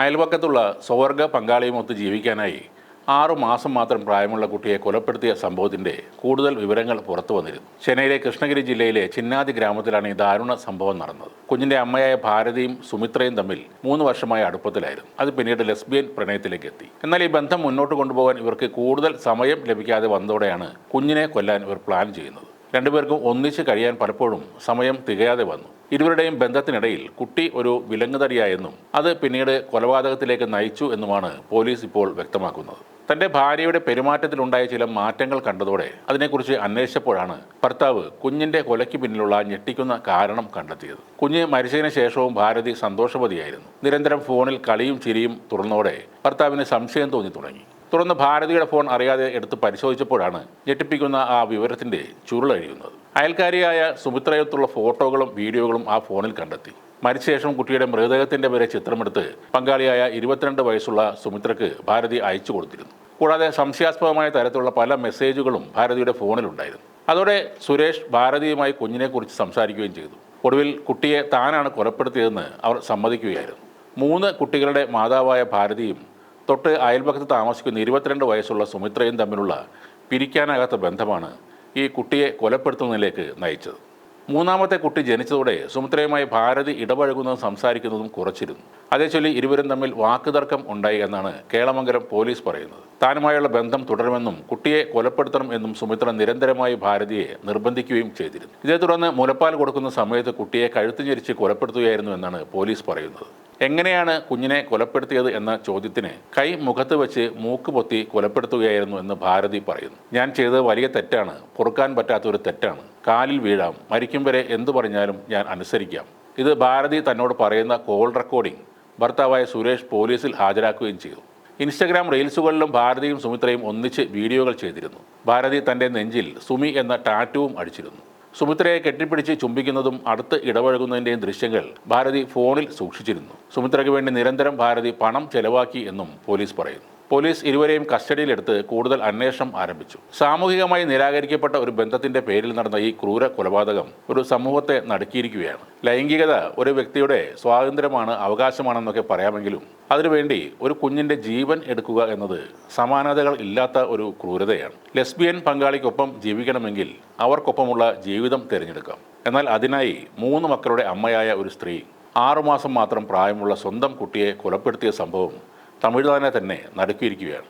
അയൽപക്കത്തുള്ള സ്വർഗ പങ്കാളിയുമൊത്ത് ജീവിക്കാനായി ആറു മാസം മാത്രം പ്രായമുള്ള കുട്ടിയെ കൊലപ്പെടുത്തിയ സംഭവത്തിന്റെ കൂടുതൽ വിവരങ്ങൾ പുറത്തു വന്നിരുന്നു. ചെന്നൈയിലെ കൃഷ്ണഗിരി ജില്ലയിലെ ചിന്നാതി ഗ്രാമത്തിലാണ് ഈ ദാരുണ സംഭവം നടന്നത്. കുഞ്ഞിന്റെ അമ്മയായ ഭാരതിയും സുമിത്രയും തമ്മിൽ മൂന്ന് വർഷമായ അടുപ്പത്തിലായിരുന്നു. അത് പിന്നീട് ലെസ്ബിയൻ പ്രണയത്തിലേക്ക് എത്തി. എന്നാൽ ഈ ബന്ധം മുന്നോട്ട് കൊണ്ടുപോകാൻ ഇവർക്ക് കൂടുതൽ സമയം ലഭിക്കാതെ വന്നതോടെയാണ് കുഞ്ഞിനെ കൊല്ലാൻ ഇവർ പ്ലാൻ ചെയ്യുന്നത്. രണ്ടുപേർക്കും ഒന്നിച്ച് കഴിയാൻ പലപ്പോഴും സമയം തികയാതെ വന്നു. ഇരുവരുടെയും ബന്ധത്തിനിടയിൽ കുട്ടി ഒരു വിലങ്ങുതടിയായെന്നും അത് പിന്നീട് കൊലപാതകത്തിലേക്ക് നയിച്ചു എന്നുമാണ് പോലീസ് ഇപ്പോൾ വ്യക്തമാക്കുന്നത്. തന്റെ ഭാര്യയുടെ പെരുമാറ്റത്തിലുണ്ടായ ചില മാറ്റങ്ങൾ കണ്ടതോടെ അതിനെക്കുറിച്ച് അന്വേഷിച്ചപ്പോഴാണ് ഭർത്താവ് കുഞ്ഞിന്റെ കൊലയ്ക്ക് പിന്നിലുള്ള ഞെട്ടിക്കുന്ന കാരണം കണ്ടെത്തിയത്. കുഞ്ഞ് മരിച്ചതിന് ശേഷവും ഭാരതി സന്തോഷവതിയായിരുന്നു. നിരന്തരം ഫോണിൽ കളിയും ചിരിയും തുറന്നതോടെ ഭർത്താവിന് സംശയം തോന്നി തുടങ്ങി. തുടർന്ന് ഭാരതിയുടെ ഫോൺ അറിയാതെ എടുത്ത് പരിശോധിച്ചപ്പോഴാണ് ഞെട്ടിപ്പിക്കുന്ന ആ വിവരത്തിന്റെ ചുരുളഴിയുന്നത് അയൽക്കാരിയായ സുമിത്രയത്തുള്ള ഫോട്ടോകളും വീഡിയോകളും ആ ഫോണിൽ കണ്ടെത്തി. മരിച്ചശേഷം കുട്ടിയുടെ മൃതദേഹത്തിന്റെ വരെ ചിത്രമെടുത്ത് പങ്കാളിയായ ഇരുപത്തിരണ്ട് വയസ്സുള്ള സുമിത്രയ്ക്ക് ഭാരതി അയച്ചു കൊടുത്തിരുന്നു. കൂടാതെ സംശയാസ്പദമായ തരത്തിലുള്ള പല മെസ്സേജുകളും ഭാരതിയുടെ ഫോണിലുണ്ടായിരുന്നു. അതോടെ സുരേഷ് ഭാരതിയുമായി കുഞ്ഞിനെക്കുറിച്ച് സംസാരിക്കുകയും ചെയ്തു. ഒടുവിൽ കുട്ടിയെ താനാണ് കൊലപ്പെടുത്തിയതെന്ന് അവർ സമ്മതിക്കുകയായിരുന്നു. മൂന്ന് കുട്ടികളുടെ മാതാവായ ഭാരതിയും തൊട്ട് അയൽപക്കത്ത് താമസിക്കുന്ന ഇരുപത്തിരണ്ട് വയസ്സുള്ള സുമിത്രയും തമ്മിലുള്ള പിരിക്കാനാകാത്ത ബന്ധമാണ് ഈ കുട്ടിയെ കൊലപ്പെടുത്തുന്നതിലേക്ക് നയിച്ചത്. മൂന്നാമത്തെ കുട്ടി ജനിച്ചതോടെ സുമിത്രയുമായി ഭാരതി ഇടപഴകുന്നതും സംസാരിക്കുന്നതും കുറച്ചിരുന്നു. അതേച്ചൊല്ലി ഇരുവരും തമ്മിൽ വാക്കുതർക്കം ഉണ്ടായി എന്നാണ് കേളമംഗലം പോലീസ് പറയുന്നത്. താനുമായുള്ള ബന്ധം തുടരുമെന്നും കുട്ടിയെ കൊലപ്പെടുത്തണം എന്നും സുമിത്ര നിരന്തരമായി ഭാരതിയെ നിർബന്ധിക്കുകയും ചെയ്തിരുന്നു. ഇതേ തുടർന്ന് മുലപ്പാൽ കൊടുക്കുന്ന സമയത്ത് കുട്ടിയെ കഴുത്തു ഞെരിച്ച് കൊലപ്പെടുത്തുകയായിരുന്നു എന്നാണ് പോലീസ് പറയുന്നത്. എങ്ങനെയാണ് കുഞ്ഞിനെ കൊലപ്പെടുത്തിയത് എന്ന ചോദ്യത്തിന് കൈ മുഖത്ത് വെച്ച് മൂക്ക് പൊത്തി കൊലപ്പെടുത്തുകയായിരുന്നു എന്ന് ഭാരതി പറയുന്നു. ഞാൻ ചെയ്തത് വലിയ തെറ്റാണ്. പൊറുക്കാൻ പറ്റാത്ത ഒരു തെറ്റാണ്. കാലിൽ വീഴാം. മരിക്കും വരെ എന്തു പറഞ്ഞാലും ഞാൻ അനുസരിക്കാം. ഇത് ഭാരതി തന്നോട് പറയുന്ന കോൾ റെക്കോർഡിംഗ്. ഭർത്താവായ സുരേഷ് പോലീസിൽ ഹാജരാക്കുകയും ചെയ്തു. ഇൻസ്റ്റഗ്രാം റീൽസുകളിലും ഭാരതിയും സുമിത്രയും ഒന്നിച്ച് വീഡിയോകൾ ചെയ്തിരുന്നു. ഭാരതി തന്റെ നെഞ്ചിൽ സുമി എന്ന ടാറ്റുവും അടിച്ചിരുന്നു. സുമിത്രയെ കെട്ടിപ്പിടിച്ച് ചുംബിക്കുന്നതും അടുത്ത് ഇടപഴകുന്നതിന്റെയും ദൃശ്യങ്ങൾ ഭാരതി ഫോണിൽ സൂക്ഷിച്ചിരുന്നു. സുമിത്രയ്ക്ക് വേണ്ടി നിരന്തരം ഭാരതി പണം ചെലവാക്കി എന്നും പോലീസ് പറയുന്നു. പോലീസ് ഇരുവരെയും കസ്റ്റഡിയിലെടുത്ത് കൂടുതൽ അന്വേഷണം ആരംഭിച്ചു. സാമൂഹികമായി നിരാകരിക്കപ്പെട്ട ഒരു ബന്ധത്തിന്റെ പേരിൽ നടന്ന ഈ ക്രൂര കൊലപാതകം ഒരു സമൂഹത്തെ നടുക്കിയിരിക്കുകയാണ്. ലൈംഗികത ഒരു വ്യക്തിയുടെ സ്വാതന്ത്ര്യമാണ് അവകാശമാണെന്നൊക്കെ പറയാമെങ്കിലും അതിനുവേണ്ടി ഒരു കുഞ്ഞിന്റെ ജീവൻ എടുക്കുക എന്നത് സമാനതകൾ ഇല്ലാത്ത ഒരു ക്രൂരതയാണ്. ലെസ്ബിയൻ പങ്കാളിക്കൊപ്പം ജീവിക്കണമെങ്കിൽ അവർക്കൊപ്പമുള്ള ജീവിതം തിരഞ്ഞെടുക്കാം. എന്നാൽ അതിനായി മൂന്ന് മക്കളുടെ അമ്മയായ ഒരു സ്ത്രീ ആറുമാസം മാത്രം പ്രായമുള്ള സ്വന്തം കുട്ടിയെ കൊലപ്പെടുത്തിയ സംഭവം തമിഴ്നാടിനെ തന്നെ നടുക്കിയിരിക്കുകയാണ്.